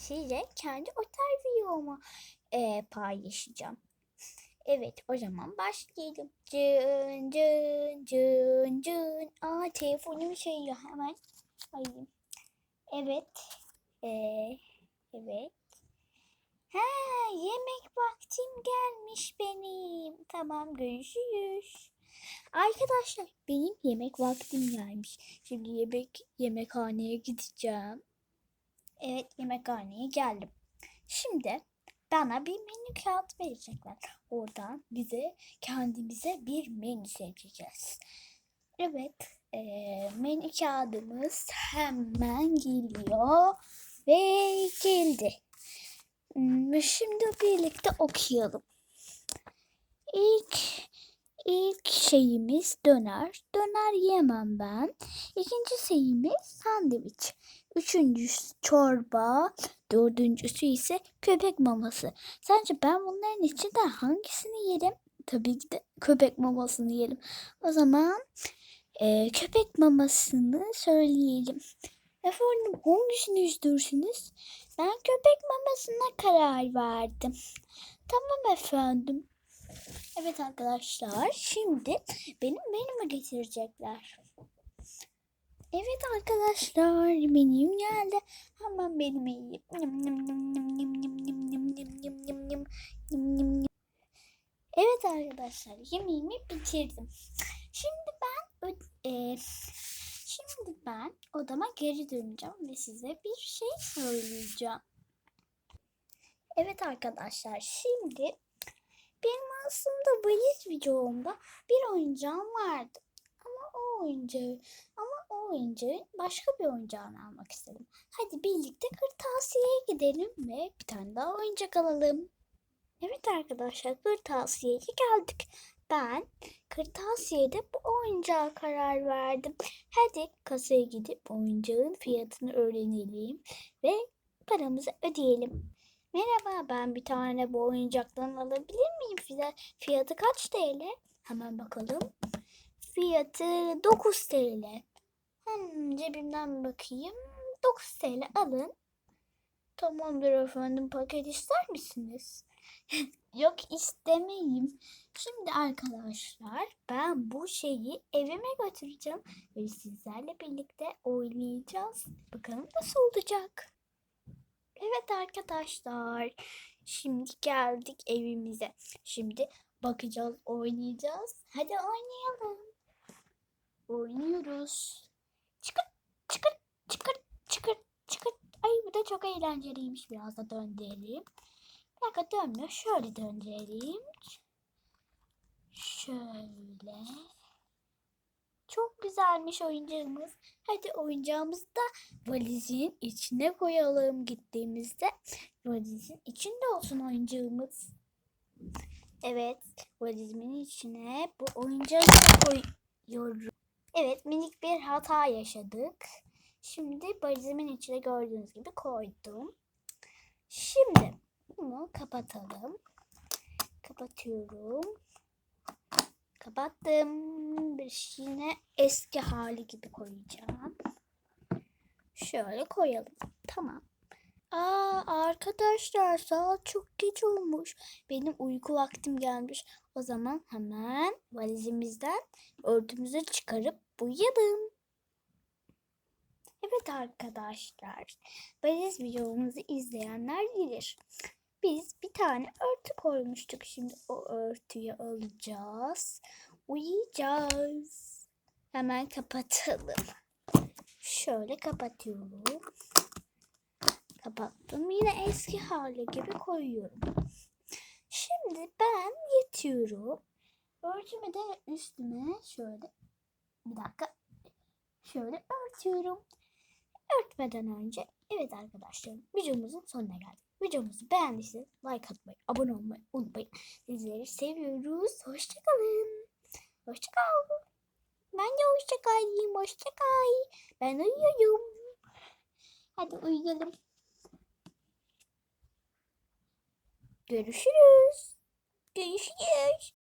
size kendi otel videomu e, paylaşacağım. Evet o zaman başlayalım. Cın cın cın cın. Aa telefonum çalıyor hemen. Alayım. Evet. Ee, evet. Ha yemek vaktim gelmiş benim. Tamam görüşürüz. Arkadaşlar benim yemek vaktim gelmiş. Şimdi yemek yemekhaneye gideceğim. Evet yemekhaneye geldim. Şimdi bana bir menü kağıt verecekler. Oradan bize kendimize bir menü seçeceğiz. Evet eee menü kağıdımız hemen geliyor ve geldi. Hmm, Şimdi birlikte okuyalım. İlk ilk şeyimiz döner. Döner yemem ben. İkinci şeyimiz sandviç. Üçüncüsü çorba. Dördüncüsü ise köpek maması. Sence ben bunların içinden hangisini yerim? Tabii ki de köpek mamasını yerim. O zaman eee, köpek mamasını söyleyelim. Efendim hangisini istiyorsunuz? Ben köpek mamasına karar verdim. Tamam efendim. Evet arkadaşlar şimdi benim menümü getirecekler. Evet arkadaşlar benim geldi. Hemen benim yiyip. Evet arkadaşlar yemeğimi bitirdim. Şimdi ben e, şimdi ben odama geri döneceğim ve size bir şey söyleyeceğim. Evet arkadaşlar şimdi aslında valiz videomda bir oyuncağım vardı. Ama o oyuncağı ama o oyuncağın başka bir oyuncağını almak istedim. Hadi birlikte kırtasiyeye gidelim ve bir tane daha oyuncak alalım. Evet arkadaşlar kırtasiyeye geldik. Ben kırtasiyede bu oyuncağa karar verdim. Hadi kasaya gidip oyuncağın fiyatını öğrenelim ve paramızı ödeyelim. Merhaba ben bir tane bu oyuncaktan alabilir miyim? Fiya- Fiyatı kaç TL? Hemen bakalım. Fiyatı 9 TL. Hmm, cebimden bakayım. 9 TL alın. Tamamdır efendim paket ister misiniz? Yok istemeyim. Şimdi arkadaşlar ben bu şeyi evime götüreceğim ve sizlerle birlikte oynayacağız. Bakalım nasıl olacak? Evet arkadaşlar. Şimdi geldik evimize. Şimdi bakacağız, oynayacağız. Hadi oynayalım. Oynuyoruz. Çıkır, çıkır, çıkır, çıkır, çıkır. Ay bu da çok eğlenceliymiş. Biraz da döndürelim. Bir dakika dönmüyor. Şöyle döndürelim. Şöyle. Çok güzelmiş oyuncağımız. Hadi oyuncağımızı da valizin içine koyalım gittiğimizde. Valizin içinde olsun oyuncağımız. Evet, valizimin içine bu oyuncağı koyuyorum. Evet, minik bir hata yaşadık. Şimdi valizimin içine gördüğünüz gibi koydum. Şimdi bunu kapatalım. Kapatıyorum. Kapattım. Bir yine eski hali gibi koyacağım. Şöyle koyalım. Tamam. Aa arkadaşlar saat çok geç olmuş. Benim uyku vaktim gelmiş. O zaman hemen valizimizden örtümüzü çıkarıp uyuyalım. Evet arkadaşlar. Valiz videomuzu izleyenler bilir. Biz bir tane örtü koymuştuk. Şimdi o örtüyü alacağız. Uyuyacağız. Hemen kapatalım. Şöyle kapatıyorum. Kapattım. Yine eski hali gibi koyuyorum. Şimdi ben yatıyorum. Örtümü de üstüme şöyle bir dakika şöyle örtüyorum. Örtmeden önce evet arkadaşlar videomuzun sonuna geldik. Videomuzu beğendiyseniz like atmayı, abone olmayı unutmayın. Sizleri seviyoruz. Hoşçakalın. Hoşçakal. Ben de hoşçakal diyeyim. Hoşçakal. Ben uyuyorum. Hadi uyuyalım. Görüşürüz. Görüşürüz.